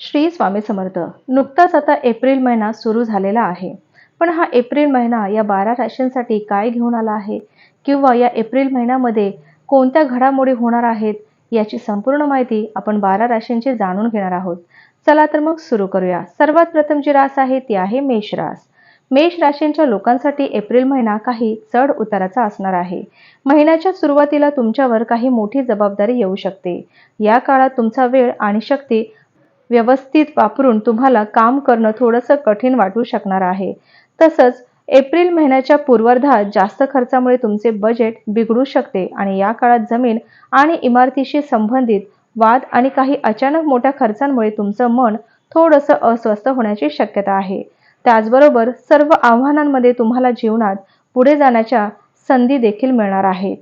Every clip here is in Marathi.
श्री स्वामी समर्थ नुकताच आता एप्रिल महिना सुरू झालेला आहे. पण हा एप्रिल महिना या बारा राशींसाठी काय घेऊन आला आहे? किंवा या एप्रिल महिन्यामध्ये कोणत्या घडामोडी होणार आहेत? याची संपूर्ण माहिती आपण बारा राशींची जाणून घेणार आहोत. चला तर मग सुरू करूया. सर्वात प्रथम जी रास आहे ती आहे मेष रास. मेष राशींच्या लोकांसाठी एप्रिल महिना काही चढ उताराचा असणार आहे. महिन्याच्या सुरुवातीला तुमच्यावर काही मोठी जबाबदारी येऊ शकते. या काळात तुमचा वेळ आणि शक्ती व्यवस्थित वापरून तुम्हाला काम करणं थोडंसं कठीण वाटू शकणार आहे. तसंच एप्रिल महिन्याच्या पूर्वार्धात जास्त खर्चामुळे तुमचे बजेट बिघडू शकते आणि या काळात जमीन आणि इमारतीशी संबंधित वाद आणि काही अचानक मोठ्या खर्चांमुळे तुमचं मन थोडंसं अस्वस्थ होण्याची शक्यता आहे. त्याचबरोबर सर्व आव्हानांमध्ये तुम्हाला जीवनात पुढे जाण्याच्या संधी देखील मिळणार आहेत.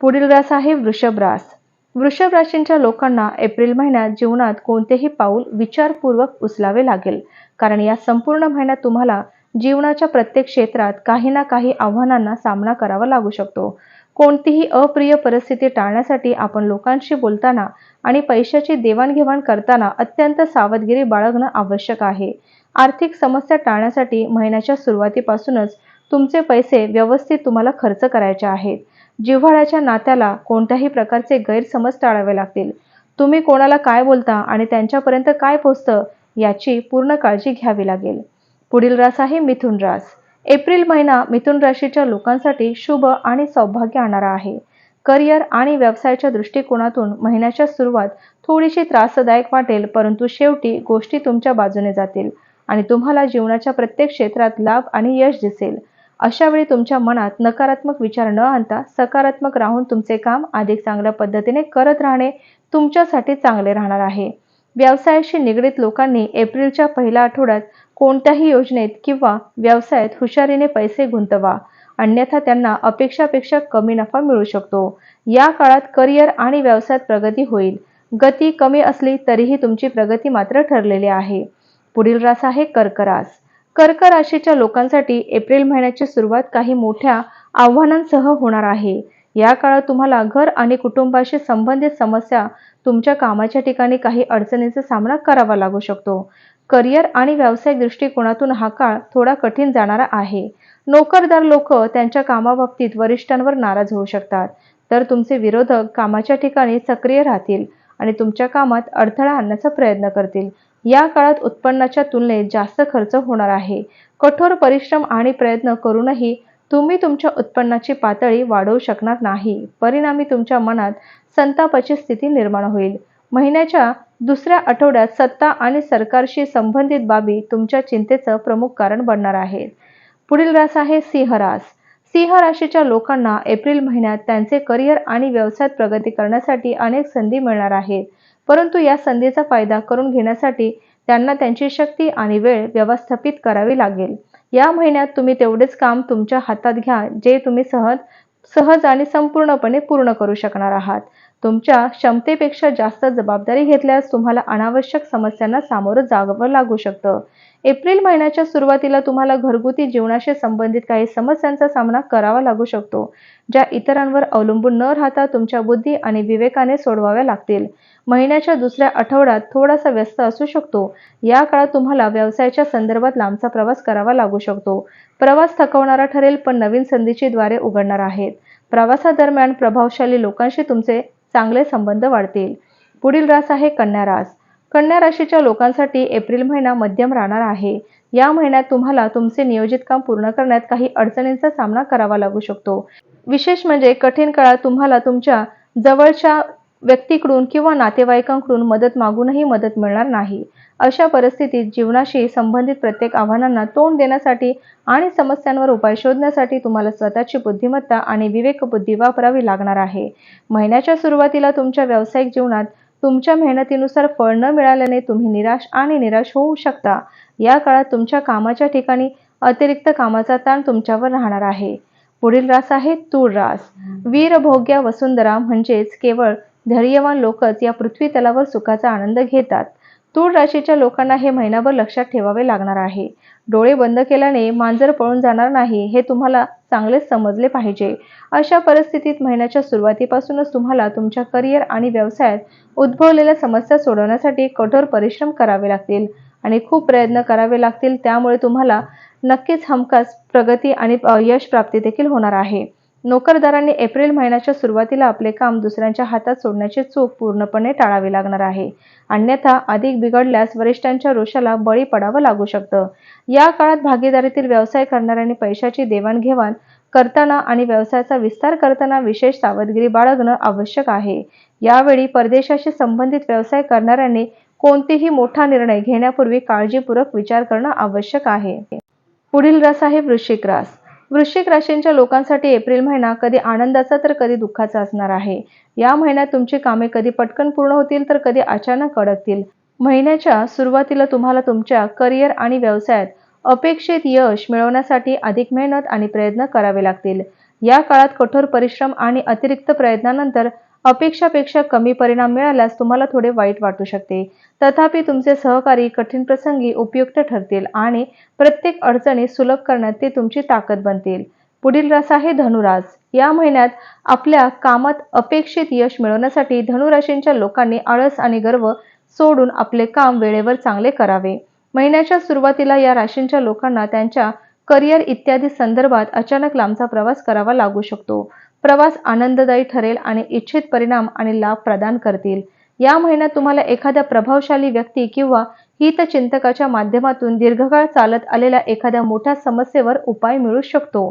पुढील रास आहे वृषभ रास. वृषभ राशींच्या लोकांना एप्रिल महिन्यात जीवनात कोणतेही पाऊल विचारपूर्वक उचलावे लागेल. कारण या संपूर्ण महिन्यात तुम्हाला जीवनाच्या प्रत्येक क्षेत्रात काही ना काही आव्हानांना सामना करावा लागू शकतो. कोणतीही अप्रिय परिस्थिती टाळण्यासाठी आपण लोकांशी बोलताना आणि पैशाची देवाणघेवाण करताना अत्यंत सावधगिरी बाळगणं आवश्यक आहे. आर्थिक समस्या टाळण्यासाठी महिन्याच्या सुरुवातीपासूनच तुमचे पैसे व्यवस्थित तुम्हाला खर्च करायचे आहेत. जिव्हाळ्याच्या नात्याला कोणत्याही प्रकारचे गैरसमज टाळावे लागतील. तुम्ही कोणाला काय बोलता आणि त्यांच्यापर्यंत काय पोचतं याची पूर्ण काळजी घ्यावी लागेल. पुढील रास आहे मिथुन रास. एप्रिल महिना मिथुन राशीच्या लोकांसाठी शुभ आणि सौभाग्य आणणारा आहे. करिअर आणि व्यवसायाच्या दृष्टिकोनातून महिन्याच्या सुरुवात थोडीशी त्रासदायक वाटेल परंतु शेवटी गोष्टी तुमच्या बाजूने जातील आणि तुम्हाला जीवनाच्या प्रत्येक क्षेत्रात लाभ आणि यश दिसेल. अशा वेळी तुमच्या मनात नकारात्मक विचार न आणता सकारात्मक राहून तुमचे काम अधिक चांगल्या पद्धतीने करत राहणे तुमच्यासाठी चांगले राहणार आहे. व्यवसायाशी निगडीत लोकांनी एप्रिलच्या पहिल्या आठवड्यात कोणत्याही योजनेत किंवा व्यवसायात हुशारीने पैसे गुंतवा. अन्यथा त्यांना अपेक्षापेक्षा कमी नफा मिळू शकतो. या काळात करिअर आणि व्यवसायात प्रगती होईल. गती कमी असली तरीही तुमची प्रगती मात्र ठरलेली आहे. पुढील रास आहे कर्करास. कर्क राशीच्या लोकांसाठी एप्रिल महिन्याची सुरुवात काही मोठ्या आव्हानांसह होणार आहे. या काळात तुम्हाला घर आणि कुटुंबाशी संबंधित समस्या तुमच्या कामाच्या ठिकाणी काही अडचणींचा सामना करावा लागू शकतो. करिअर आणि व्यावसायिक दृष्टिकोनातून हा काळ थोडा कठीण जाणारा आहे. नोकरदार लोक त्यांच्या कामाबाबतीत वरिष्ठांवर नाराज होऊ शकतात. तर तुमचे विरोधक कामाच्या ठिकाणी सक्रिय राहतील आणि तुमच्या कामात अडथळा आणण्याचा प्रयत्न करतील. या काळात उत्पन्नाच्या तुलनेत जास्त खर्च होणार आहे. कठोर परिश्रम आणि प्रयत्न करूनही तुम्ही तुमच्या उत्पन्नाची पातळी वाढवू शकणार नाही. परिणामी तुमच्या मनात संतापाची स्थिती निर्माण होईल. महिन्याच्या दुसऱ्या आठवड्यात सत्ता आणि सरकारशी संबंधित बाबी तुमच्या चिंतेचं प्रमुख कारण बनणार आहेत. पुढील रास आहे सिंह रास. सिंह राशीच्या लोकांना एप्रिल महिन्यात त्यांचे करिअर आणि व्यवसायात प्रगती करण्यासाठी अनेक संधी मिळणार आहेत. परंतु या संधीचा फायदा करून घेण्यासाठी त्यांना त्यांची शक्ती आणि वेळ व्यवस्थापित करावी लागेल. या महिन्यात तुम्ही तेवढेच काम तुमच्या हातात घ्या जे तुम्ही सहज सहज आणि संपूर्णपणे पूर्ण करू शकणार आहात. तुमच्या क्षमतेपेक्षा जास्त जबाबदारी घेतल्यास तुम्हाला अनावश्यक समस्यांना सामोरं जावं लागू शकतं. एप्रिल महिन्याच्या सुरुवातीला तुम्हाला घरगुती जीवनाशी संबंधित काही समस्यांचा सामना करावा लागू शकतो ज्या इतरांवर अवलंबून न राहता तुमच्या बुद्धी आणि विवेकाने सोडवाव्या लागतील. महिन्याच्या दुसऱ्या आठवड्यात थोडासा व्यस्त असू शकतो. या काळात तुम्हाला व्यवसायाच्या संदर्भात लांबचा प्रवास करावा लागू शकतो. प्रवास थकवणारा ठरेल पण नवीन संधीची द्वारे उघडणार आहेत. प्रवासादरम्यान प्रभावशाली लोकांशी तुमचे चांगले संबंध वाढतील. पुढील रास आहे कन्या रास. कन्या राशीच्या लोकांसाठी एप्रिल महिना मध्यम राहणार आहे. या महिन्यात तुम्हाला तुमचे नियोजित काम पूर्ण करण्यात काही अडचणींचा सामना करावा लागू शकतो. विशेष म्हणजे कठीण काळात तुम्हाला तुमच्या जवळच्या व्यक्तीकडून किंवा नातेवाईकांकडून मदत मागूनही मदत मिळणार नाही. अशा परिस्थितीत जीवनाशी संबंधित प्रत्येक आव्हानांना तोंड देण्यासाठी आणि समस्यांवर उपाय शोधण्यासाठी तुम्हाला स्वतःची बुद्धिमत्ता आणि विवेकबुद्धी वापरावी लागणार आहे. महिन्याच्या सुरुवातीला तुमच्या व्यावसायिक जीवनात तुमच्या मेहनतीनुसार फळ न मिळाल्याने तुम्ही निराश आणि निराश होऊ शकता. या काळात तुमच्या कामाच्या ठिकाणी अतिरिक्त कामाचा ताण तुमच्यावर राहणार आहे. पुढील रास आहे तूळ रास. वीरभोग्या वसुंधरा म्हणजेच केवळ धैर्यवान लोकच या पृथ्वी तलावर सुखाचा आनंद घेतात. तूळ राशीच्या लोकांना हे महिनाभर लक्षात ठेवावे लागणार आहे. डोळे बंद केल्याने मांजर पळून जाणार नाही हे तुम्हाला चांगलेच समजले पाहिजे. अशा परिस्थितीत महिन्याच्या सुरुवातीपासूनच तुम्हाला तुमच्या करिअर आणि व्यवसायात उद्भवलेल्या समस्या सोडवण्यासाठी कठोर परिश्रम करावे लागतील आणि खूप प्रयत्न करावे लागतील. त्यामुळे तुम्हाला नक्कीच हमखास प्रगती आणि यश प्राप्ती देखील होणार आहे. नोकरदारांनी एप्रिल महिन्याच्या सुरुवातीला आपले काम दुसऱ्यांच्या हातात सोडण्याची चूक पूर्णपणे टाळावी लागणार आहे. अन्यथा अधिक बिघडल्यास वरिष्ठांच्या रोषाला बळी पडावं लागू शकतं. या काळात भागीदारीतील व्यवसाय करणाऱ्यांनी पैशाची देवाणघेवाण करताना आणि व्यवसायाचा विस्तार करताना विशेष सावधगिरी बाळगणं आवश्यक आहे. यावेळी परदेशाशी संबंधित व्यवसाय करणाऱ्यांनी कोणतेही मोठा निर्णय घेण्यापूर्वी काळजीपूर्वक विचार करणं आवश्यक आहे. पुढील रस आहे वृश्चिक रास. वृश्चिक राशींच्या लोकांसाठी एप्रिल महिना कधी आनंदाचा तर कधी दुःखाचा असणार आहे. या महिन्यात तुमची कामे कधी पटकन पूर्ण होतील तर कधी अचानक अडकतील. महिन्याच्या सुरुवातीला तुम्हाला तुमच्या करिअर आणि व्यवसायात अपेक्षित यश मिळवण्यासाठी अधिक मेहनत आणि प्रयत्न करावे लागतील. या काळात कठोर परिश्रम आणि अतिरिक्त प्रयत्नानंतर अपेक्षापेक्षा कमी परिणाम मिळाल्यास तुम्हाला थोडे वाईट वाटू शकते. तथापि तुमचे सहकारी कठीण प्रसंगी उपयुक्त ठरतील आणि प्रत्येक अडचणी सुलभ करण्यात ते तुमची ताकद बनतील. पुढील रास आहे धनुरास या महिन्यात आपल्या कामात अपेक्षित यश मिळवण्यासाठी धनुराशींच्या लोकांनी आळस आणि गर्व सोडून आपले काम वेळेवर चांगले करावे. महिन्याच्या सुरुवातीला या राशींच्या लोकांना त्यांच्या करिअर इत्यादी संदर्भात अचानक लांबचा प्रवास करावा लागू शकतो. प्रवास आनंददायी ठरेल आणि इच्छित परिणाम आणि लाभ प्रदान करतील. या महिन्यात तुम्हाला एखाद्या प्रभावशाली व्यक्ती किंवा हितचिंतकाच्या माध्यमातून दीर्घकाळ चालत आलेल्या एखाद्या मोठ्या समस्येवर उपाय मिळू शकतो.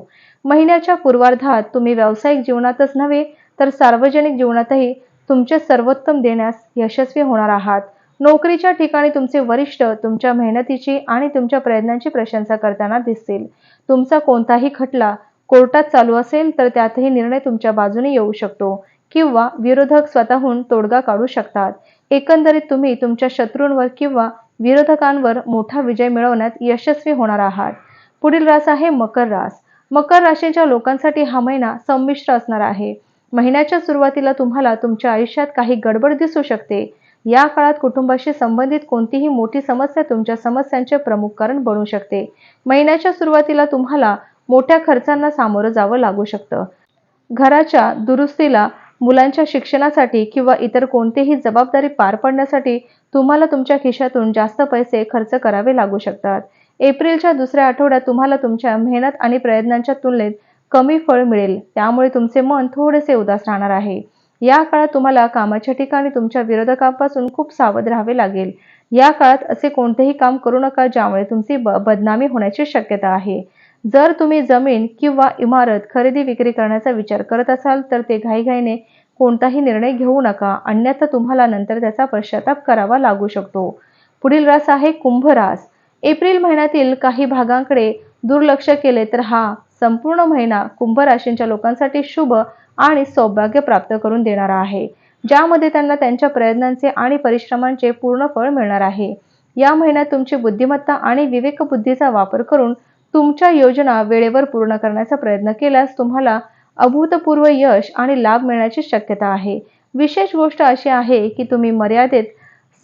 महिन्याच्या पूर्वार्धात तुम्ही व्यावसायिक जीवनातच नव्हे तर सार्वजनिक जीवनातही तुमचे सर्वोत्तम देण्यास यशस्वी होणार आहात. नोकरीच्या ठिकाणी तुमचे वरिष्ठ तुमच्या मेहनतीची आणि तुमच्या प्रयत्नांची प्रशंसा करताना दिसतील. तुमचा कोणताही खटला कोर्टात चालू असेल तर त्यातही निर्णय तुमच्या बाजूने येऊ शकतो किंवा विरोधक स्वतःहून तोडगा काढू शकतात. एकंदरीत तुम्ही तुमच्या शत्रूंवर किंवा विरोधकांवर मोठा विजय मिळवण्यात यशस्वी होणार आहात. पुढील रास आहे मकर रास. मकर राशीच्या लोकांसाठी हा महिना संमिश्र असणार आहे. महिन्याच्या सुरुवातीला तुम्हाला तुमच्या आयुष्यात काही गडबड दिसू शकते. या काळात कुटुंबाशी संबंधित कोणतीही मोठी समस्या तुमच्या समस्यांचे प्रमुख कारण बनू शकते. महिन्याच्या सुरुवातीला तुम्हाला मोठ्या खर्चांना सामोरं जावं लागू शकतं. घराच्या दुरुस्तीला मुलांच्या शिक्षणासाठी किंवा इतर कोणतीही जबाबदारी पार पाडण्यासाठी तुम्हाला तुमच्या खिशातून जास्त पैसे खर्च करावे लागू शकतात. एप्रिलच्या दुसऱ्या आठवड्यात तुम्हाला तुमच्या मेहनत आणि प्रयत्नांच्या तुलनेत कमी फळ मिळेल. त्यामुळे तुमचे मन थोडेसे उदास राहणार आहे. या काळात तुम्हाला कामाच्या ठिकाणी तुमच्या विरोधकांपासून खूप सावध राहावे लागेल. या काळात असे कोणतेही काम करू नका ज्यामुळे तुमची ब बदनामी होण्याची शक्यता आहे. जर तुम्ही जमीन किंवा इमारत खरेदी विक्री करण्याचा विचार करत असाल तर ते घाईघाईने कोणताही निर्णय घेऊ नका. अन्यथा तुम्हाला नंतर त्याचा पश्चाताप करावा लागू शकतो. पुढील रास आहे कुंभ रास. एप्रिल महिन्यातील काही भागांकडे दुर्लक्ष केले तर हा संपूर्ण महिना कुंभ राशींच्या लोकांसाठी शुभ आणि सौभाग्य प्राप्त करून देणारा आहे. ज्यामध्ये त्यांना त्यांच्या प्रयत्नांचे आणि परिश्रमांचे पूर्ण फळ मिळणार आहे. या महिन्यात तुमची बुद्धिमत्ता आणि विवेकबुद्धीचा वापर करून तुमच्या योजना वेळेवर पूर्ण करण्याचा प्रयत्न केल्यास तुम्हाला अभूतपूर्व यश आणि लाभ मिळण्याची शक्यता आहे. विशेष गोष्ट अशी आहे की तुम्ही मर्यादित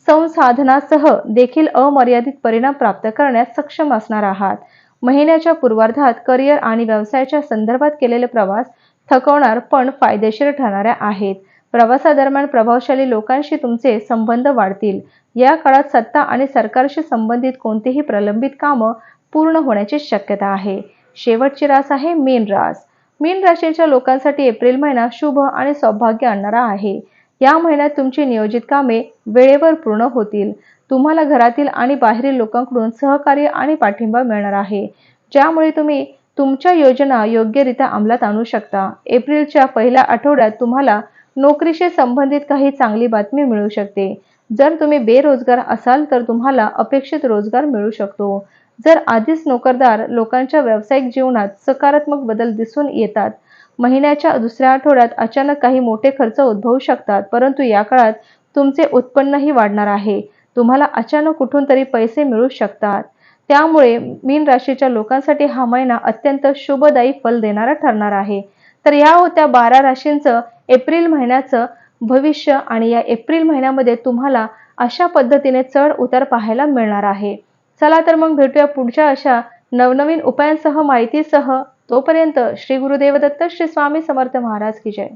संसाधनासह देखील अमर्यादित परिणाम प्राप्त करण्यास सक्षम असणार आहात. महिन्याच्या पूर्वार्धात करिअर आणि व्यवसायाच्या संदर्भात केलेले प्रवास थकवणार पण फायदेशीर ठरणाऱ्या आहेत. प्रवासादरम्यान प्रभावशाली लोकांशी तुमचे संबंध वाढतील. या काळात सत्ता आणि सरकारशी संबंधित कोणतीही प्रलंबित कामं पूर्ण होण्याची शक्यता आहे. शेवटची रास आहे मीन रास. मीन राशीच्या लोकांसाठी एप्रिल महिना शुभ आणि सौभाग्य आणणारा आहे. या महिन्यात तुमची नियोजित कामे वेळेवर पूर्ण होतील. तुम्हाला घरातील आणि बाहेरील लोकांकडून सहकार्य आणि पाठिंबा मिळणार आहे. ज्यामुळे तुम्ही तुमच्या योजना योग्यरित्या अंमलात आणू शकता. एप्रिलच्या पहिल्या आठवड्यात तुम्हाला नोकरीशी संबंधित काही चांगली बातमी मिळू शकते. जर तुम्ही बेरोजगार असाल तर तुम्हाला अपेक्षित रोजगार मिळू शकतो. जर आधीच नोकरदार लोकांच्या व्यावसायिक जीवनात सकारात्मक बदल दिसून येतात महिन्याच्या दुसऱ्या आठवड्यात अचानक काही मोठे खर्च उद्भवू शकतात परंतु या काळात तुमचे उत्पन्नही वाढणार आहे. तुम्हाला अचानक कुठून तरी पैसे मिळू शकतात. त्यामुळे मीन राशीच्या लोकांसाठी हा महिना अत्यंत शुभदायी फल देणारा ठरणार आहे. तर या होत्या बारा राशींचं एप्रिल महिन्याचं भविष्य आणि या एप्रिल महिन्यामध्ये तुम्हाला अशा पद्धतीने चढ उतार पाहायला मिळणार आहे. चला तर मग भेटूया पुढच्या अशा नवनवीन उपायांसह माहितीसह. तोपर्यंत श्री गुरुदेव दत्त श्री स्वामी समर्थ महाराज की जय.